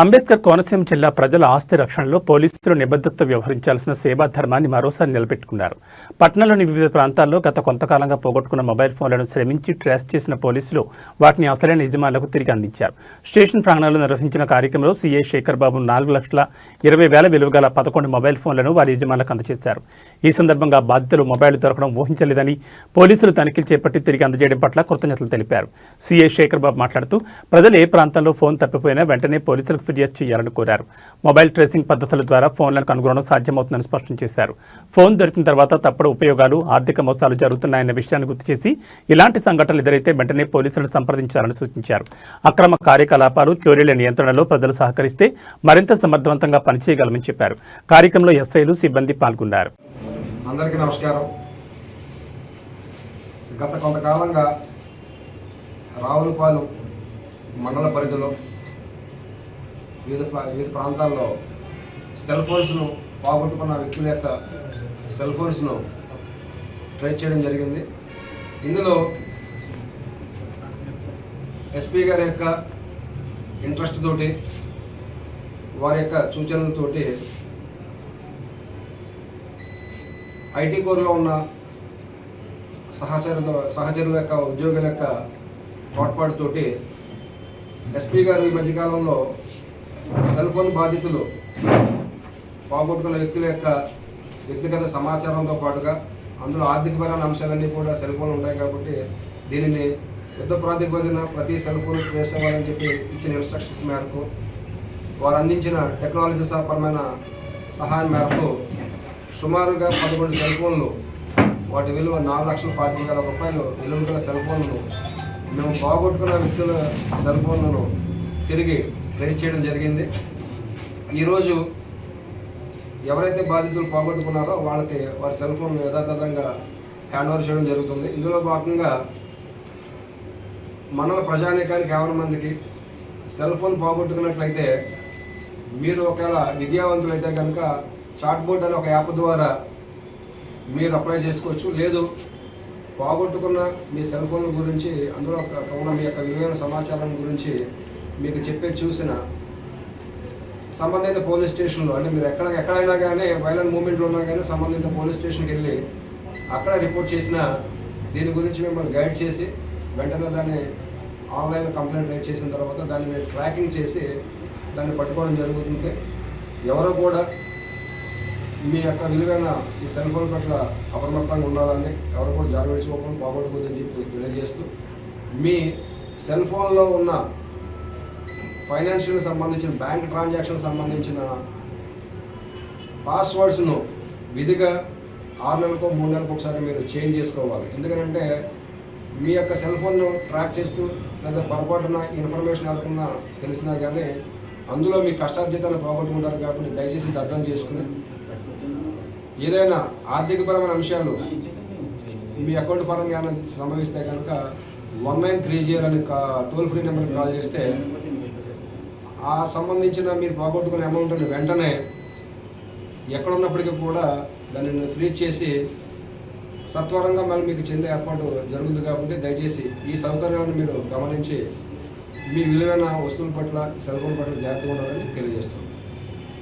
అంబేద్కర్ కోనసీమ జిల్లా ప్రజల ఆస్తి రక్షణలో పోలీసులు నిబద్ధతతో వ్యవహరించాల్సిన సేవా ధర్మాన్ని మరోసారి నిలబెట్టుకున్నారు. పట్టణంలోని వివిధ ప్రాంతాల్లో గత కొంతకాలంగా పోగొట్టుకున్న మొబైల్ ఫోన్లను శ్రమించి ట్రాస్ చేసిన పోలీసులు వాటిని అసలైన యజమానులకు తిరిగి అందించారు. స్టేషన్ ప్రాంగణంలో నిర్వహించిన కార్యక్రమంలో సీఏ శేఖర్ బాబు నాలుగు లక్షల ఇరవై వేల విలువ గల పదకొండు మొబైల్ ఫోన్లను వారి యజమానులకు అందజేశారు. ఈ సందర్భంగా బాధితులు మొబైల్ దొరకడం ఊహించలేదని పోలీసులు తనిఖీలు చేపట్టి తిరిగి అందజేయడం పట్ల కృతజ్ఞతలు తెలిపారు. సీఏ శేఖర్ బాబు మాట్లాడుతూ ప్రజలు ఏ ప్రాంతంలో ఫోన్ తప్పిపోయినా వెంటనే పోలీసులకు ఫిర్యాదు చేయాలని కోరారు. మొబైల్ ట్రేసింగ్ పద్ధతుల ద్వారా ఫోన్లను కనుగొనడం సాధ్యమవుతుందని స్పష్టం చేశారు. ఫోన్ దొరికిన తర్వాత తప్పుడు ఉపయోగాలు ఆర్థిక మోసాలు జరుగుతున్నాయన్న విషయాన్ని గుర్తు చేసి ఇలాంటి సంఘటనలు ఎదురైతే వెంటనే పోలీసులను సంప్రదించాలని సూచించారు. అక్రమ కార్యకలాపాలు చోరీల నియంత్రణలో ప్రజలు సహకరిస్తే మరింత సమర్థవంతంగా పనిచేయగలమని చెప్పారు. కార్యక్రమంలో ఎస్ఐలు సిబ్బంది పాల్గొన్నారు. అందరికీ నమస్కారం. గత కొంతకాలంగా రావులపాలెం మండల పరిధిలో వివిధ ప్రా- వివిధ ప్రాంతాల్లో సెల్ ఫోన్స్ను పోగొట్టుకున్న వ్యక్తుల యొక్క సెల్ ఫోన్స్ను ట్రేస్ చేయడం జరిగింది. ఇందులో ఎస్పీ గారి యొక్క ఇంట్రెస్ట్ తోటి వారి యొక్క సూచనలతోటి ఐటీ కోర్లో ఉన్న సహచరుల సహచరుల యొక్క ఉద్యోగుల యొక్క తోడ్పాటుతోటి ఎస్పీ గారు ఈ మధ్యకాలంలో సెల్ ఫోన్ బాధితులు పోగొట్టుకున్న వ్యక్తుల యొక్క వ్యక్తిగత సమాచారంతో పాటుగా అందులో ఆర్థికపరమైన అంశాలన్నీ కూడా సెల్ ఫోన్లు ఉంటాయి కాబట్టి దీనిని యుద్ధ ప్రాతిపదికన ప్రతి సెల్ ఫోన్ వేసేవాలని చెప్పి ఇచ్చిన ఇన్స్ట్రక్షన్స్ మేరకు వారు అందించిన టెక్నాలజీ సహపరమైన సహాయం మేరకు సుమారుగా పదకొండు సెల్ ఫోన్లు వాటి విలువ నాలుగు లక్షల పాతిక వేల రూపాయలు విలువ గల సెల్ ఫోన్లు మేము పోగొట్టుకున్న వ్యక్తుల సెల్ ఫోన్లను తిరిగి ట్రేస్ చేయడం జరిగింది. ఈరోజు ఎవరైతే బాధితులు పోగొట్టుకున్నారో వాళ్ళకి వారి సెల్ ఫోన్ యథాతథంగా హ్యాండ్ ఓవర్ చేయడం జరుగుతుంది. ఇందులో భాగంగా మన ప్రజానీకానికి ఎవరి మందికి సెల్ ఫోన్ పోగొట్టుకున్నట్లయితే మీరు ఒకవేళ విద్యావంతులైతే కనుక చాట్ బోర్డ్ అనే ఒక యాప్ ద్వారా మీరు అప్లై చేసుకోవచ్చు. లేదు పోగొట్టుకున్న మీ సెల్ ఫోన్ గురించి అందులో ఒక- ఉన్న మీ యొక్క విలువైన సమాచారం గురించి మీకు చెప్పే చూసిన సంబంధిత పోలీస్ స్టేషన్లో అంటే మీరు ఎక్కడ ఎక్కడైనా కానీ వైలెంట్ మూమెంట్లో ఉన్నా కానీ సంబంధిత పోలీస్ స్టేషన్కి వెళ్ళి అక్కడ రిపోర్ట్ చేసిన దీని గురించి మిమ్మల్ని గైడ్ చేసి వెంటనే దాన్ని ఆన్లైన్లో కంప్లైంట్ రైట్ చేసిన తర్వాత దాన్ని మీరు ట్రాకింగ్ చేసి దాన్ని పట్టుకోవడం జరుగుతుంది ఎవరో కూడా మీ యొక్క విలువైన ఈ సెల్ ఫోన్ పట్ల అప్రమత్తంగా ఉండాలని ఎవరు కూడా జారి విడిచిపోకుండా పోగొట్టుకోదని చెప్పి తెలియజేస్తూ మీ సెల్ ఫోన్లో ఉన్న ఫైనాన్షియల్ సంబంధించిన బ్యాంక్ ట్రాన్సాక్షన్ సంబంధించిన పాస్వర్డ్స్ను విధిగా ఆరు నెలలకు మూడు నెలలకు ఒకసారి మీరు చేంజ్ చేసుకోవాలి. ఎందుకంటే మీ యొక్క సెల్ ఫోన్ను ట్రాక్ చేస్తూ లేదా పొరపాటున ఇన్ఫర్మేషన్ ఎవరికన్నా తెలిసినా కానీ అందులో మీ కష్టార్జితాన్ని పోగొట్టుకుంటారు కాబట్టి దయచేసి ఇది అర్థం చేసుకుని ఏదైనా ఆర్థికపరమైన అంశాలు మీ అకౌంట్ పరంగా సంభవిస్తే కనుక వన్ నైన్ త్రీ జీరో అని టోల్ ఫ్రీ నెంబర్కి కాల్ చేస్తే ఆ సంబంధించిన మీరు పోగొట్టుకున్న అమౌంట్ని వెంటనే ఎక్కడ ఉన్నప్పటికీ కూడా దానిని ఫ్రీజ్ చేసి సత్వరంగా మళ్ళీ మీకు చెందే ఏర్పాటు జరుగుతుంది కాబట్టి దయచేసి ఈ సౌకర్యాలను మీరు గమనించి మీ విలువైన వస్తువుల పట్ల సెలవుల పట్ల జాగ్రత్తగా ఉండాలని తెలియజేస్తున్నాను